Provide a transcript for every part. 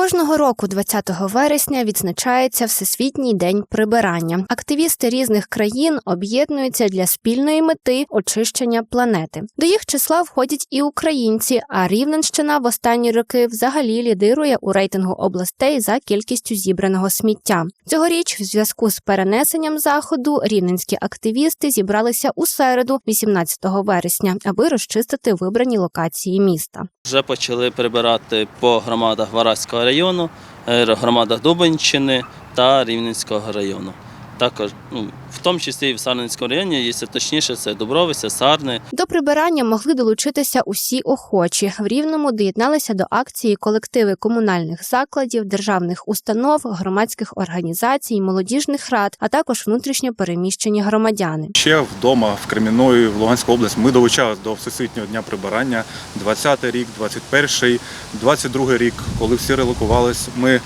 Кожного року, 20 вересня, відзначається Всесвітній день прибирання. Активісти різних країн об'єднуються для спільної мети очищення планети. До їх числа входять і українці. А Рівненщина в останні роки взагалі лідирує у рейтингу областей за кількістю зібраного сміття. Цьогоріч, в зв'язку з перенесенням заходу, рівненські активісти зібралися у середу, 18 вересня, аби розчистити вибрані локації міста. Вже почали прибирати по громадах Вараського району, е, громадах Дубенщини та Рівненського району. Також, ну, в тому числі і в Сарненському районі, якщо точніше, це Дубровиця, Сарни. До прибирання могли долучитися усі охочі. В Рівному доєдналися до акції колективи комунальних закладів, державних установ, громадських організацій, молодіжних рад, а також внутрішньо переміщені громадяни. Ще вдома в Кремінної, в Луганську область, ми долучалися до Всесвітнього дня прибирання. 20-й рік, 21-й, 22-й рік, коли всі релокувались, ми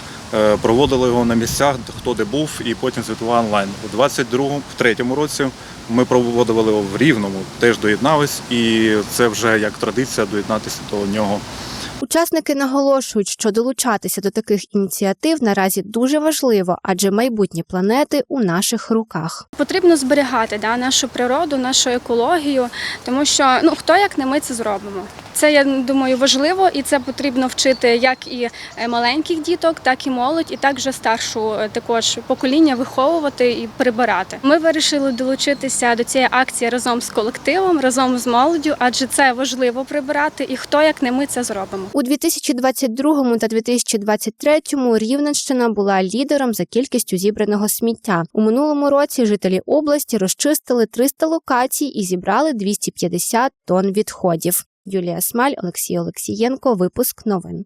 проводили його на місцях, хто де був, і потім звітували онлайн. У 22-му, в третьому році ми проводили його в Рівному, теж доєднались, і це вже як традиція доєднатися до нього. Учасники наголошують, що долучатися до таких ініціатив наразі дуже важливо, адже майбутнє планети у наших руках. Потрібно зберігати да, нашу природу, нашу екологію, тому що ну хто як не ми це зробимо. Це я думаю важливо, і це потрібно вчити як і е, маленьких діток, так і молодь, і так вже старшу е, також покоління виховувати і прибирати. Ми вирішили долучитися до цієї акції разом з колективом, разом з молоддю, адже це важливо прибирати, і хто як не ми це зробимо. У 2022 та 2023 Рівненщина була лідером за кількістю зібраного сміття. У минулому році жителі області розчистили 300 локацій і зібрали 250 тонн відходів. Юлія Смаль, Олексій Олексієнко. Випуск новин.